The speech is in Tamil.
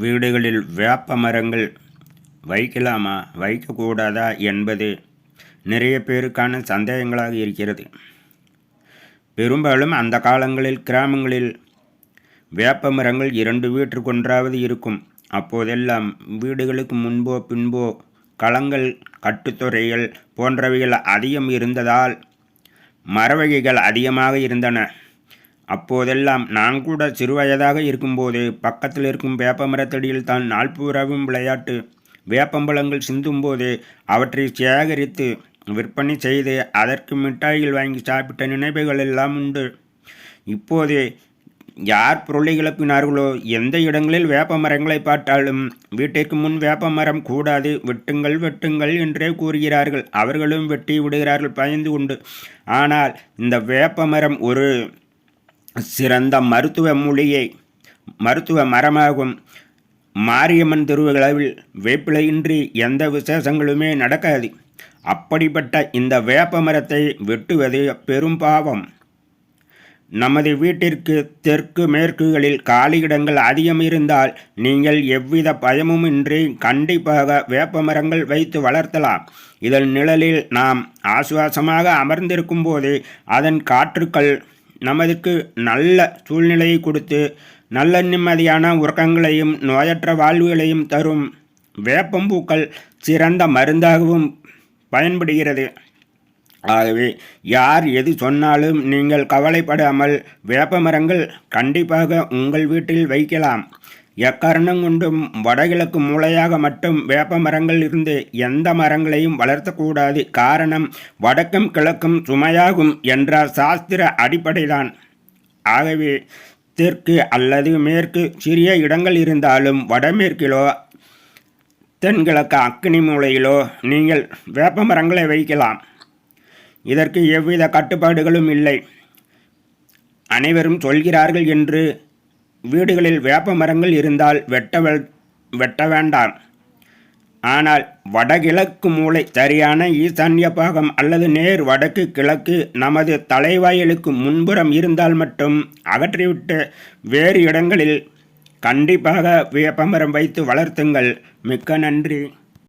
வீடுகளில் வேப்ப மரங்கள் வைக்கலாமா? வைக்கக்கூடாதா என்பது நிறைய பேருக்கான சந்தேகங்களாக இருக்கிறது. பெரும்பாலும் அந்த காலங்களில் கிராமங்களில் வேப்ப மரங்கள் இரண்டு வீட்டிற்கொன்றாவது இருக்கும். அப்போதெல்லாம் வீடுகளுக்கு முன்போ பின்போ களங்கள் கட்டுத்துறைகள் போன்றவைகள் அதிகம் இருந்ததால் மரவகைகள் அதிகமாக இருந்தன. அப்போதெல்லாம் நான் கூட சிறுவயதாக இருக்கும்போது பக்கத்தில் இருக்கும் வேப்ப மரத்தடியில் தான் நாள்பூராவும் விளையாட்டு. வேப்பம்பழங்கள் சிந்தும்போது அவற்றை சேகரித்து விற்பனை செய்து அதற்கு மிட்டாய்கள் வாங்கி சாப்பிட்ட நினைவுகள் எல்லாம் உண்டு. இப்போது யார் பொருளை கிளப்பினார்களோ எந்த இடங்களில் வேப்ப மரங்களை பார்த்தாலும் வீட்டிற்கு முன் வேப்ப மரம் கூடாது வெட்டுங்கள் வெட்டுங்கள் என்றே கூறுகிறார்கள். அவர்களும் வெட்டி விடுகிறார்கள் பயந்து கொண்டு ஆனால் இந்த வேப்ப மரம் ஒரு சிறந்த மருத்துவ மூலிகை மருத்துவ மரமாகும். மாரியம்மன் திருவிழாவில் வேப்பிலையின்றி எந்த விசேஷங்களுமே நடக்காது. அப்படிப்பட்ட இந்த வேப்ப மரத்தை வெட்டுவது பெரும் பாவம். நமது வீட்டிற்கு தெற்கு மேற்குகளில் காலியிடங்கள் அதிகம் இருந்தால் நீங்கள் எவ்வித பயமும் இன்றி கண்டிப்பாக வேப்ப மரங்கள் வைத்து வளர்த்தலாம். இதன் நிழலில் நாம் ஆசுவாசமாக அமர்ந்திருக்கும் போது அதன் காற்றுக்கள் நமதுக்கு நல்ல சூழ்நிலையை கொடுத்து நல்ல நிம்மதியான உறக்கங்களையும் நோயற்ற வாழ்வுகளையும் தரும் வேப்பம்பூக்கள் சிறந்த மருந்தாகவும் பயன்படுகிறது. ஆகவே யார் எது சொன்னாலும் நீங்கள் கவலைப்படாமல் வேப்ப மரங்கள் கண்டிப்பாக உங்கள் வீட்டில் வைக்கலாம். எக்காரணம் கொண்டும் வடகிழக்கு மூலையாக மட்டும் வேப்ப மரங்கள் இருந்து எந்த மரங்களையும் வளர்த்தக்கூடாது. காரணம் வடக்கும் கிழக்கும் சுமையாகும் என்ற சாஸ்திர அடிப்படைதான். ஆகவே தெற்கு அல்லது மேற்கு சிறிய இடங்கள் இருந்தாலும் வடமேற்கிலோ தென்கிழக்கு அக்கினி மூலையிலோ நீங்கள் வேப்ப மரங்களை வைக்கலாம். இதற்கு எவ்வித கட்டுப்பாடுகளும் இல்லை. அனைவரும் சொல்கிறார்கள் என்று வீடுகளில் வேப்ப மரங்கள் இருந்தால் வெட்ட வெட்ட வேண்டாம் ஆனால் வடகிழக்கு மூளை சரியான ஈசான்ய பாகம் அல்லது நேர் வடக்கு கிழக்கு நமது தலைவாயலுக்கு முன்புறம் இருந்தால் மட்டும் அகற்றிவிட்டு வேறு இடங்களில் கண்டிப்பாக வேப்பமரம் வைத்து வளர்த்துங்கள். மிக்க நன்றி.